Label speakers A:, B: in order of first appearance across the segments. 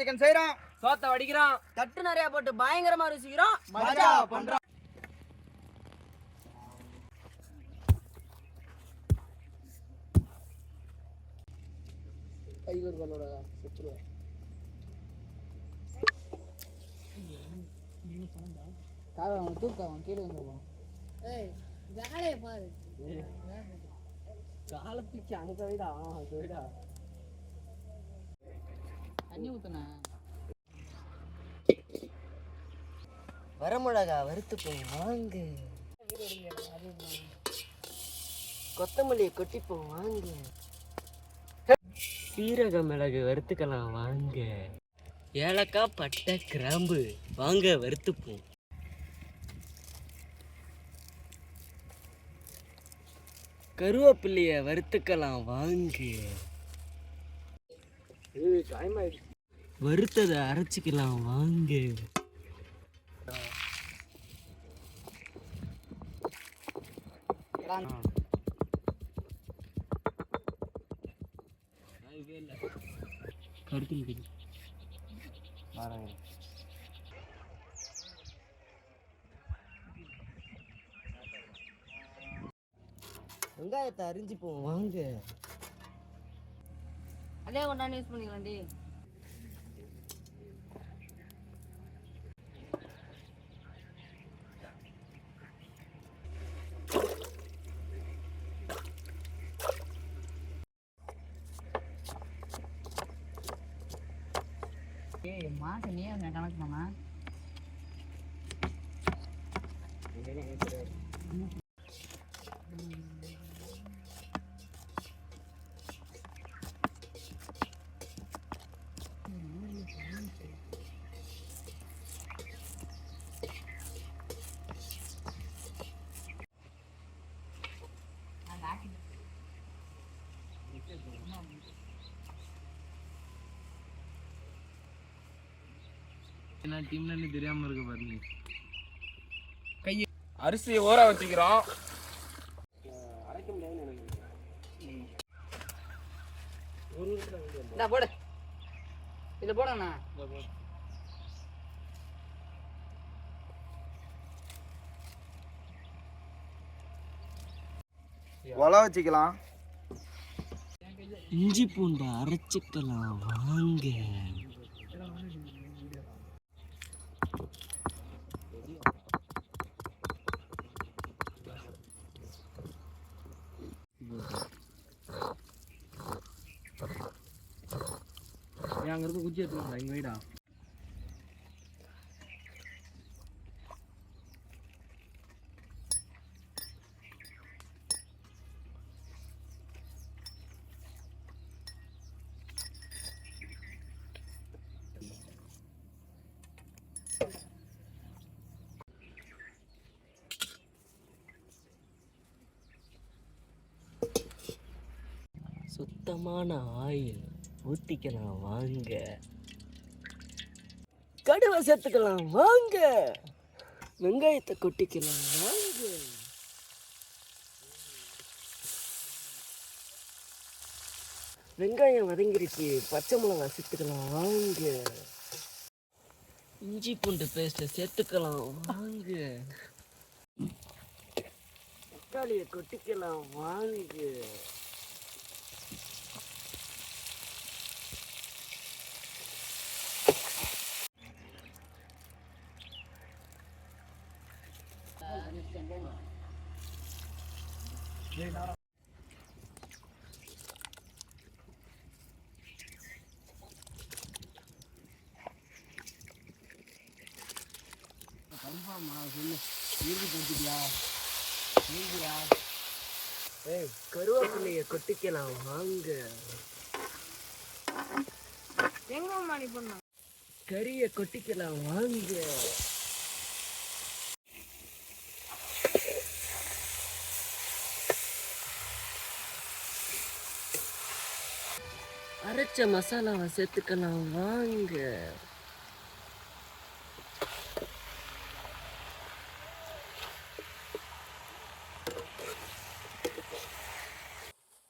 A: Chicken செய்யறோம்
B: சோத்த வடிக்கிறான்.
C: தட்டு நிறைய போட்டு பயங்கரமா ருசிக்கிறோம்.
A: மஜா பண்றோம்
C: தூக்கம் கீழே வந்துருவோம் வேலையை பாரு.
B: காலத்துக்கு அங்க அங்க விடா.
C: தண்ணி ஊத்துன
B: வரமிளகா வறுத்துப்போம் வாங்க. கொத்தமல்லியை கொட்டிப்போம் வாங்க. சீரக மிளகு வறுத்துக்கலாம் வாங்க. ஏலக்காய் பட்டை கிராம்பு வாங்க வறுத்துப்போம் கருவேப்பிள்ளைய வறுத்துக்கலாம் வாங்க. வறுத்ததை அரைச்சிக்கலாம் வாங்க. கருத்து வெங்காயத்தை அரிஞ்சுப்போம் வாங்க.
C: அதே கொண்டாந்து யூஸ் பண்ணிக்கலாம்டி ஏய் மாசம் நீ என்ன கணக்கு பண்ணா
B: என்ன டீம்ல தெரியாம இருக்க பாருங்க.
A: அரிசி ஊற வச்சுக்கிறோம்.
C: இந்தா போடு. இது போடுங்கண்ணா
A: ஒல வச்சுக்கலாம்.
B: இஞ்சி பூண்டை அரைச்சிக்கலாம். வாங்க. அங்கே இருக்க குச்சி எடுத்துக்கலாம் எங்கள் வீடா. சுத்தமான ஆயில். ஊட்டிக்கலாம் வாங்க. கடுவை சேர்த்துக்கலாம் வாங்க. வெங்காயத்தை கொட்டிக்கலாம் வாங்க. வெங்காயம் வதங்கிருச்சு பச்சை மிளகா சேர்த்துக்கலாம் வாங்க. இஞ்சி பூண்டு பேஸ்ட்டை சேர்த்துக்கலாம் வாங்க. தக்காளியை கொட்டிக்கலாம் வாங்க. ஏய் கருவேப்பிலையை கொட்டிக்கலாம் வாங்க.
D: எங்க மாணி பண்ண?
B: கறியை கொட்டிக்கலாம் வாங்க. அரைச்ச மசாலாவை சேர்த்துக்கலாம் வாங்க.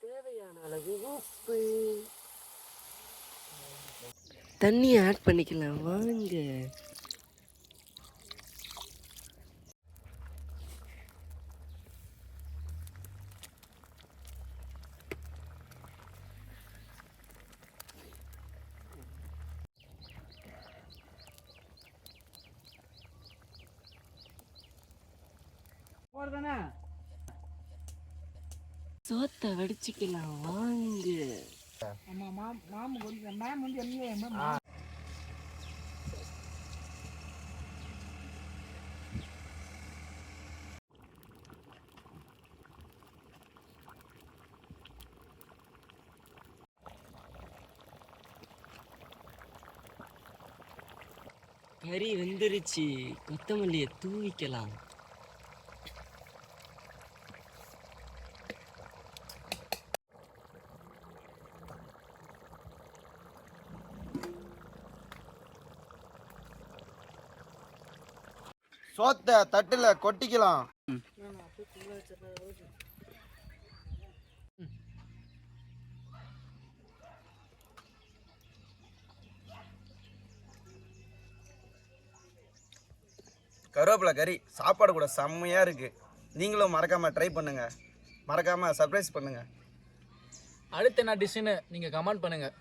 B: தேவையான அளவு உப்பு. தண்ணி ஆட் பண்ணிக்கலாம். வாங்க.
D: போறதானே
B: சோத்தை வடிச்சுக்கலாம் வாங்க.
D: ஆமா மாம் மாமு கொஞ்சம் மேம் வந்து என்ன
B: கறி வெந்துருச்சு. கொத்தமல்லியை தூவிக்கலாம்.
A: சோத்தை தட்டுல கொட்டிக்கலாம். கருவேப்பிலை கறி சாப்பாடு கூட செம்மையா இருக்கு. நீங்களும் மறக்காம ட்ரை பண்ணுங்க. மறக்காம சர்ப்ரைஸ் பண்ணுங்க.
E: அடுத்து என்ன டிஷ்ஷுன்னு நீங்கள் கமெண்ட் பண்ணுங்கள்